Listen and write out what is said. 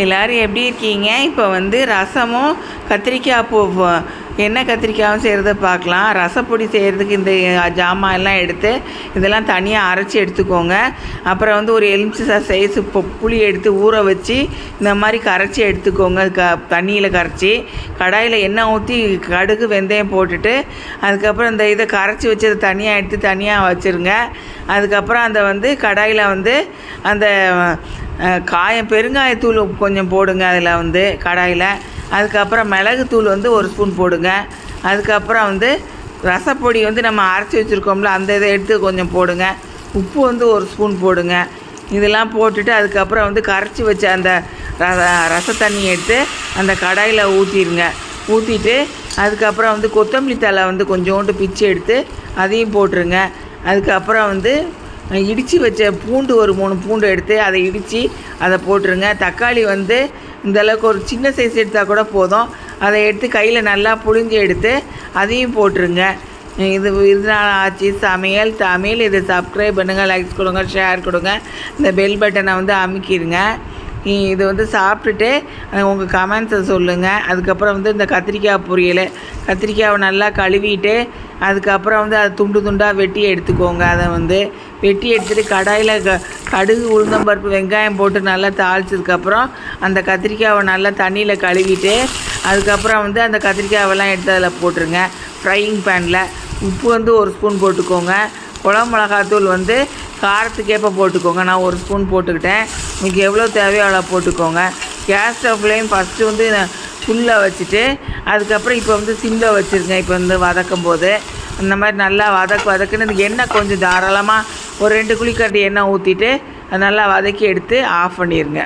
எல்லோரும் எப்படி இருக்கீங்க? இப்போ வந்து ரசமும் கத்திரிக்காய் பூ என்ன எண்ணெய் கத்திரிக்காயும் செய்கிறத பார்க்கலாம். ரசப்பொடி செய்கிறதுக்கு இந்த ஜாமான் எல்லாம் எடுத்து இதெல்லாம் தனியாக அரைச்சி எடுத்துக்கோங்க. அப்புறம் வந்து ஒரு எலுமிச்சை சைஸ் புளி எடுத்து ஊற வச்சு இந்த மாதிரி கரைச்சி எடுத்துக்கோங்க. க தண்ணியில் கரைச்சி கடாயில் எண்ணெய் ஊற்றி கடுகு வெந்தயம் போட்டுட்டு அதுக்கப்புறம் இந்த இதை கரைச்சி வச்சதை தனியாக எடுத்து தனியாக வச்சுருங்க. அதுக்கப்புறம் அந்த வந்து கடாயில் வந்து அந்த காயம் பெருங்காயத்தூள் கொஞ்சம் போடுங்க அதில் வந்து கடாயில். அதுக்கப்புறம் மிளகுத்தூள் வந்து ஒரு ஸ்பூன் போடுங்க. அதுக்கப்புறம் வந்து ரசப்பொடி வந்து நம்ம அரைச்சி வச்சுருக்கோம்ல அந்த இதை எடுத்து கொஞ்சம் போடுங்க. உப்பு வந்து ஒரு ஸ்பூன் போடுங்க. இதெல்லாம் போட்டுட்டு அதுக்கப்புறம் வந்து கரைச்சி வச்ச அந்த ரச ரச தண்ணி எடுத்து அந்த கடாயில் ஊற்றிடுங்க ஊற்றிட்டு அதுக்கப்புறம் வந்து கொத்தமல்லி தழை வந்து கொஞ்சோண்டு பிச்சு எடுத்து அதையும் போட்டுருங்க. அதுக்கப்புறம் வந்து இடித்து வச்ச பூண்டு ஒரு மூணு பூண்டு எடுத்து அதை இடித்து அதை போட்டுருங்க. தக்காளி வந்து இந்த அளவுக்கு ஒரு சின்ன சைஸ் எடுத்தால் கூட போதும். அதை எடுத்து கையில் நல்லா புழிஞ்சு எடுத்து அதையும் போட்டுருங்க. இது இதனால் ஆச்சு. சமையல் தமிழ் இதை சப்ஸ்கிரைப் பண்ணுங்கள் லைக்ஸ் கொடுங்க ஷேர் கொடுங்க. இந்த பெல் பட்டனை வந்து அமுக்கிடுங்க இது வந்து சாப்பிட்டுட்டு உங்கள் கமெண்ட்ஸை சொல்லுங்கள் அதுக்கப்புறம் வந்து இந்த கத்திரிக்காய் பொரியல். கத்திரிக்காவை நல்லா கழுவிட்டு அதுக்கப்புறம் வந்து அதை துண்டு துண்டாக வெட்டி எடுத்துக்கோங்க. அதை வந்து வெட்டி எடுத்துகிட்டு கடாயில் க கடுகு உளுந்தம்பருப்பு வெங்காயம் போட்டு நல்லா தாளிச்சதுக்கப்புறம் அந்த கத்திரிக்காவை நல்லா தண்ணியில் கழுவிட்டு அதுக்கப்புறம் வந்து அந்த கத்திரிக்காயெல்லாம் எடுத்து அதில் போட்டுருங்க. ஃப்ரையிங் பேனில் உப்பு வந்து ஒரு ஸ்பூன் போட்டுக்கோங்க. குழம்பு மிளகாத்தூள் வந்து காரத்துக்கேற்ப போட்டுக்கோங்க. நான் ஒரு ஸ்பூன் போட்டுக்கிட்டேன். உங்களுக்கு எவ்வளோ தேவையோ அவ்வளோ போட்டுக்கோங்க. கேஸ் ஸ்டவ்லேயும் ஃபஸ்ட்டு வந்து ஃபுல்லாக வச்சுட்டு அதுக்கப்புறம் இப்போ வந்து சிம்மில் வச்சுருங்க இப்போ வந்து வதக்கும் போது அந்த மாதிரி நல்லா வதக்கு வதக்குன்னு இந்த எண்ணெய் கொஞ்சம் தாராளமாக ஒரு ரெண்டு குழிக்கரண்டி எண்ணெய் ஊற்றிட்டு நல்லா வதக்கி எடுத்து ஆஃப் பண்ணிடுங்க